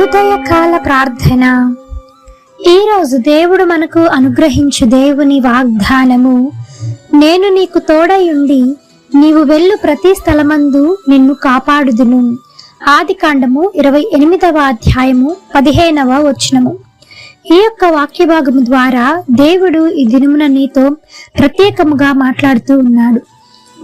ఉదయకాల ప్రార్థన. ఈరోజు దేవుడు మనకు అనుగ్రహించు దేవుని వాగ్దానము. నేను నీకు తోడయుండి నీవు వెళ్ళు ప్రతి స్థలమందు నిన్ను కాపాడుదును. ఆది కాండము ఇరవై ఎనిమిదవ అధ్యాయము పదిహేనవ వచనము. ఈ యొక్క వాక్య భాగము ద్వారా దేవుడు ఈ దినమున నీతో ప్రత్యేకముగా మాట్లాడుతూ ఉన్నాడు.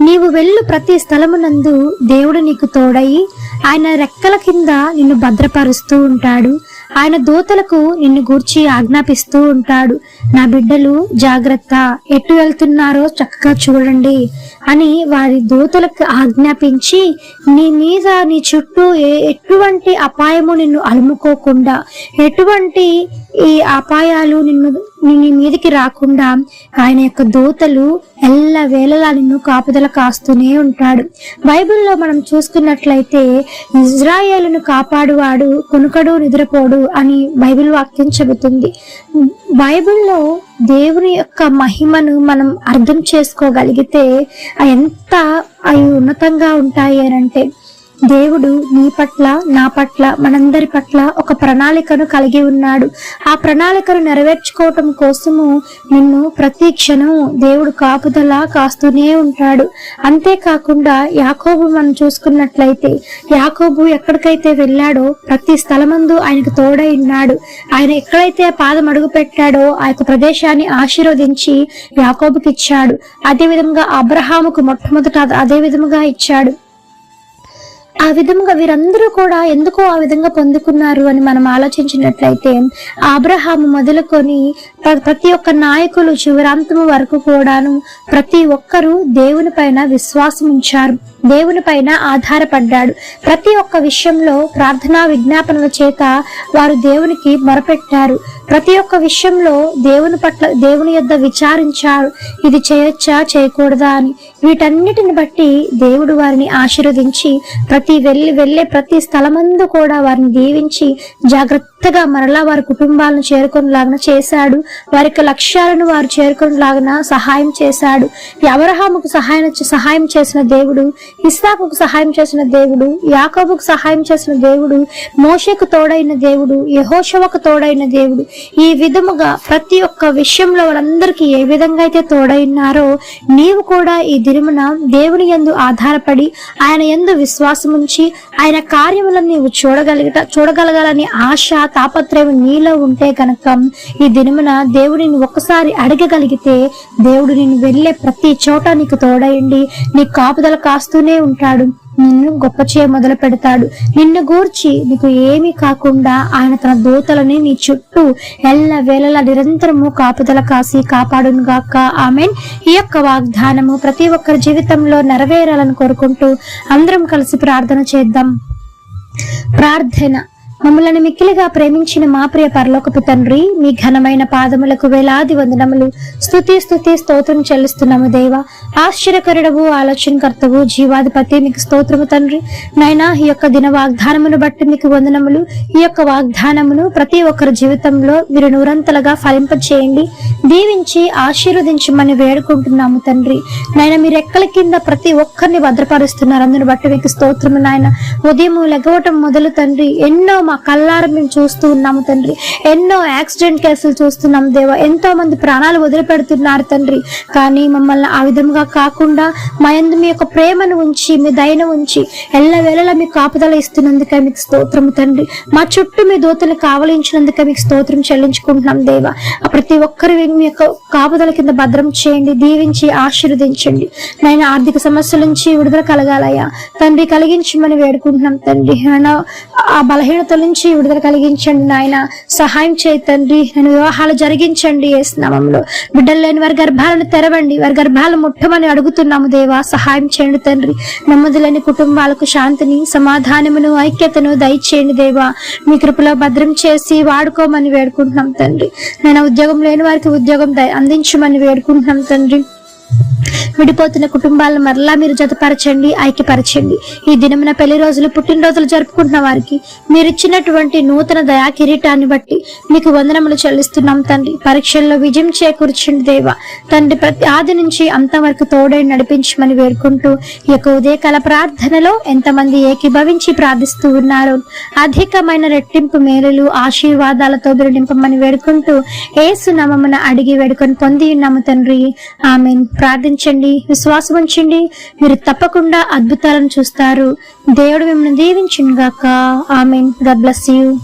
నీవు వెళ్ళు ప్రతి స్థలమునందు దేవుడు నీకు తోడయి ఆయన రెక్కల కింద నిన్ను భద్రపరుస్తూ ఉంటాడు. ఆయన దూతలకు నిన్ను గూర్చి ఆజ్ఞాపిస్తూ ఉంటాడు. నా బిడ్డలు జాగ్రత్త ఎటు వెళ్తున్నారో చక్కగా చూడండి అని వారి దూతలకు ఆజ్ఞాపించి నీ మీద నీ చుట్టూ ఏ- ఎటువంటి అపాయము నిన్ను అలుముకోకుండా ఎటువంటి ఈ అపాయాలు నిన్ను నీ మీదకి రాకుండా ఆయన యొక్క దూతలు ఎల్ల వేళలా నిన్ను కాపుదల కాస్తూనే ఉంటాడు. బైబిల్లో మనం చూసుకున్నట్లయితే ఇజ్రాయేలును కాపాడువాడు కొనుకడు నిద్రపోడు అని బైబిల్ వాక్యం చెబుతుంది. బైబిల్లో దేవుని యొక్క మహిమను మనం అర్థం చేసుకోగలిగితే అవి ఎంత అవి ఉన్నతంగా ఉంటాయి అని అంటే దేవుడు నీ పట్ల నా పట్ల మనందరి పట్ల ఒక ప్రణాళికను కలిగి ఉన్నాడు. ఆ ప్రణాళికను నెరవేర్చుకోవటం కోసము నిన్ను ప్రతి క్షణం దేవుడు కాపుదల కాస్తూనే ఉంటాడు. అంతేకాకుండా యాకోబు మనం చూసుకున్నట్లయితే యాకోబు ఎక్కడికైతే వెళ్ళాడో ప్రతి స్థలమందు ఆయనకు తోడై ఉన్నాడు. ఆయన ఎక్కడైతే పాదం అడుగు పెట్టాడో ఆ యొక్క ప్రదేశాన్ని ఆశీర్వదించి యాకోబుకి ఇచ్చాడు అదేవిధంగా అబ్రహాముకు మొట్టమొదట అదే విధముగా ఇచ్చాడు. ఆ విధంగా వీరందరూ కూడా ఎందుకు ఆ విధంగా పొందుకున్నారు అని మనం ఆలోచించినట్లయితే ఆబ్రహాము మొదలుకొని ప్రతి ఒక్క నాయకులు చివరాంతము వరకు కూడాను ప్రతి ఒక్కరూ దేవుని పైన విశ్వాసం ఉంచారు దేవుని పైన ఆధారపడ్డాడు. ప్రతి ఒక్క విషయంలో ప్రార్థనా విజ్ఞాపనల చేత వారు దేవునికి మొరపెట్టారు. ప్రతి ఒక్క విషయంలో దేవుని పట్ల దేవుని యొద్ద విచారించారు. ఇది చేయొచ్చా? చేయకూడదా? అని. వీటన్నిటిని బట్టి దేవుడు వారిని ఆశీర్వదించి ప్రతి వెళ్ళి వెళ్ళే ప్రతి స్థలమందు కూడా వారిని దీవించి జాగ్రత్తగా మరలా వారి కుటుంబాలను చేరుకునేలాగా చేశాడు. వారి యొక్క లక్ష్యాలను వారు చేరుకునేలాగా సహాయం చేశాడు. ఎవరహాముకు సహాయం సహాయం చేసిన దేవుడు ఇస్సాకుకు సహాయం చేసిన దేవుడు యాకోబుకు సహాయం చేసిన దేవుడు మోషకు తోడైన దేవుడు యహోషవకు తోడైన దేవుడు ఈ విధముగా ప్రతి ఒక్క విషయంలో వాళ్ళందరికీ ఏ విధంగా అయితే తోడైనారో నీవు కూడా ఈ దినమున దేవుని యందు ఆధారపడి ఆయన ఎందు విశ్వాసం ఉంచి ఆయన కార్యములను నీవు చూడగలిగట చూడగలగాలని ఆశ తాపత్రయం నీలో ఉంటే కనుక ఈ దినమున దేవుడిని ఒక్కసారి అడగగలిగితే దేవుడు నిన్ను వెళ్ళే ప్రతి చోట నీకు తోడయండి నీ కాపుదల కాస్తూనే ఉంటాడు. నిన్ను గొప్ప చేయ మొదలు పెడతాడు. నిన్ను గూర్చి నీకు ఏమీ కాకుండా ఆయన తన దూతలని నీ చుట్టూ ఎల్ల వేళలా నిరంతరము కాపుదల కాసి కాపాడును గాక. ఆమెన్. ఈ యొక్క వాగ్దానము ప్రతి ఒక్కరి జీవితంలో నెరవేరాలని కోరుకుంటూ అందరం కలిసి ప్రార్థన చేద్దాం. ప్రార్థన. మమ్మలను మిక్కిలిగా ప్రేమించిన మా ప్రియ పరలోకపు తండ్రి మీ ఘనమైన పాదములకు వేలాది వందనములు. స్థుతి స్థుతి స్తోత్రం చెల్లిస్తున్నాము దేవ. ఆశ్చర్యకరుడవు ఆలోచనకర్తవు జీవాధిపతి మీకు స్తోత్రము తండ్రి. నైనా ఈ యొక్క దిన వాగ్దానమును బట్టి మీకు వందనములు. ఈ యొక్క వాగ్దానమును ప్రతి ఒక్కరి జీవితంలో మీరు నూరంతలుగా ఫలింపచేయండి. దీవించి ఆశీర్వదించమని వేడుకుంటున్నాము తండ్రి. నాయన మీరు ఎక్కల కింద ప్రతి ఒక్కరిని భద్రపరుస్తున్నారు. అందుని బట్టి మీకు స్తోత్రము నాయన. ఉదయం లెగవటం మొదలు తండ్రి. ఎన్నో మా కళ్ళారా మేము చూస్తూ ఉన్నాము తండ్రి. ఎన్నో యాక్సిడెంట్ కేసులు చూస్తున్నాం దేవా. ఎంతో మంది ప్రాణాలు వదిలిపెడుతున్నారు తండ్రి. కానీ మమ్మల్ని ఆ విధంగా కాకుండా మా ఎందు మీ యొక్క ప్రేమను ఉంచి మీ దయను ఉంచి ఎల్లవేళలా మీ కాపుదల ఇస్తున్నందుకే మీకు స్తోత్రము తండ్రి. మా చుట్టూ మీ దూతలు కావలించినందుకే మీకు స్తోత్రం చెల్లించుకుంటున్నాం దేవా. ప్రతి ఒక్కరి మీ యొక్క కాపుదల కింద భద్రం చేయండి దీవించి ఆశీర్వదించండి. నాయన ఆర్థిక సమస్యల నుంచి విడుదల కలగాలయ్యా. తండ్రి కలిగించమని వేడుకుంటున్నాం తండ్రి. ఆ బలహీనత నుంచి విడుదల కలిగించండి నాయన. సహాయం చేయి తండ్రి. నేను వివాహాలు జరిగించండి ఏ నామంలో బిడ్డలు లేని వారి గర్భాలను తెరవండి. వారి గర్భాలు ముట్టమని అడుగుతున్నాము దేవా. సహాయం చేయండి తండ్రి. నెమ్మది లేని కుటుంబాలకు శాంతిని సమాధానమును ఐక్యతను దయచేయండి దేవా. మీ కృపలో భద్రం చేసి వాడుకోమని వేడుకుంటున్నాం తండ్రి. నేను ఉద్యోగం లేని వారికి ఉద్యోగం అందించమని వేడుకుంటున్నాం తండ్రి. విడిపోతున్న కుటుంబాలను మరలా మీరు జతపరచండి ఐక్యపరచండి. ఈ దినమున పెళ్ళి రోజులు పుట్టినరోజులు జరుపుకుంటున్న వారికి మీరు ఇచ్చినటువంటి నూతన దయా కిరీటాన్ని బట్టి మీకు వందనములు చెల్లిస్తున్నాం తండ్రి. పరీక్షల్లో విజయం చేకూర్చండి దేవ. తండ్రి ప్రతి ఆది నుంచి అంతవరకు తోడై నడిపించమని వేడుకుంటూ ఈ యొక్క ఉదయకాల ప్రార్థనలో ఎంతమంది ఏకీభవించి ప్రార్థిస్తూ ఉన్నారు అధికమైన రెట్టింపు మేలులు ఆశీర్వాదాలతో మీరు నింపమని వేడుకుంటూ ఏసునామమున అడిగి వేడుకొని పొంది ఉన్నాము తండ్రి. ఆమె ప్రార్థించండి. విశ్వాసం ఉంచండి. మీరు తప్పకుండా అద్భుతాలను చూస్తారు. దేవుడు మిమ్మల్ని దీవించును గాక ఆమెన్. God bless you.